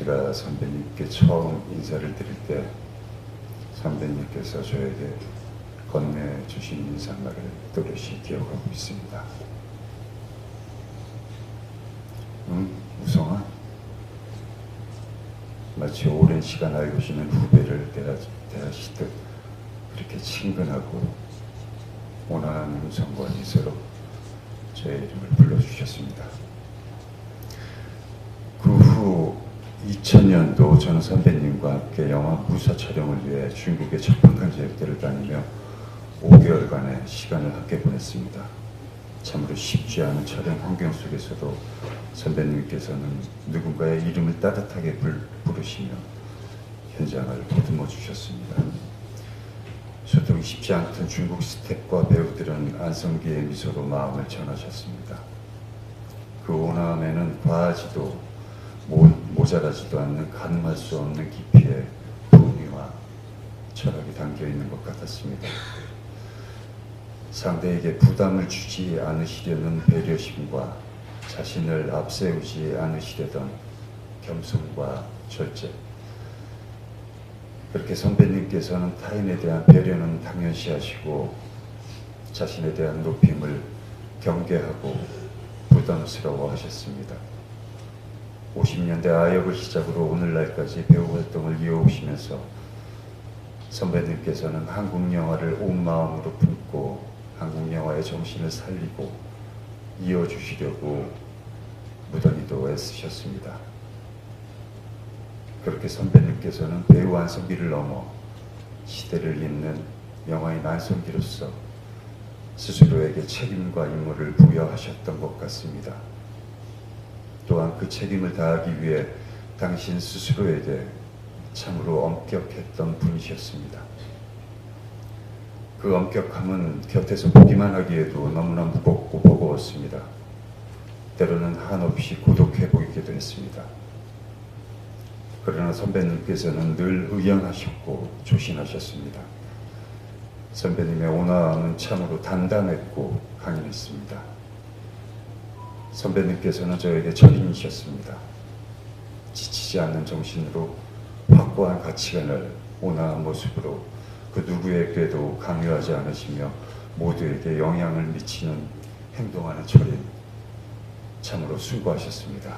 제가 선배님께 처음 인사를 드릴 때 선배님께서 저에게 건네주신 인사말을 또렷이 기억하고 있습니다. 응? 우성아? 마치 오랜 시간 알고 지낸 후배를 대하, 대하시듯 그렇게 친근하고 온화한 음성과 미소로 저의 이름을 불러주셨습니다. 그 후 2000년도 저는 선배님과 함께 영화 무사 촬영을 위해 중국의 척박한 지역들을 다니며 5개월간의 시간을 함께 보냈습니다. 참으로 쉽지 않은 촬영 환경 속에서도 선배님께서는 누군가의 이름을 따뜻하게 불, 부르시며 현장을 보듬어 주셨습니다. 소통이 쉽지 않던 중국 스태프와 배우들은 안성기의 미소로 마음을 전하셨습니다. 그 온화함에는 과하지도 모, 모자라지도 않는 가늠할 수 없는 깊이의 분위와 철학이 담겨 있는 것 같았습니다. 상대에게 부담을 주지 않으시려는 배려심과 자신을 앞세우지 않으시려던 겸손과 절제. 그렇게 선배님께서는 타인에 대한 배려는 당연시 하시고 자신에 대한 높임을 경계하고 부담스러워 하셨습니다. 50년대 아역을 시작으로 오늘날까지 배우 활동을 이어오시면서 선배님께서는 한국 영화를 온 마음으로 품고 한국 영화의 정신을 살리고 이어주시려고 무던히도 애쓰셨습니다. 그렇게 선배님께서는 배우 안성기를 넘어 시대를 잇는 영화인 안성기로서 스스로에게 책임과 임무를 부여하셨던 것 같습니다. 또한 그 책임을 다하기 위해 당신 스스로에게 참으로 엄격했던 분이셨습니다. 그 엄격함은 곁에서 보기만 하기에도 너무나 무겁고 버거웠습니다. 때로는 한없이 고독해 보이기도 했습니다. 그러나 선배님께서는 늘 의연하셨고 조신하셨습니다. 선배님의 온화함은 참으로 단단했고 강인했습니다. 선배님께서는 저에게 절인이셨습니다. 지치지 않는 정신으로 확고한 가치관을 온화한 모습으로 그 누구에게도 강요하지 않으시며 모두에게 영향을 미치는 행동하는 철인 참으로 수고하셨습니다.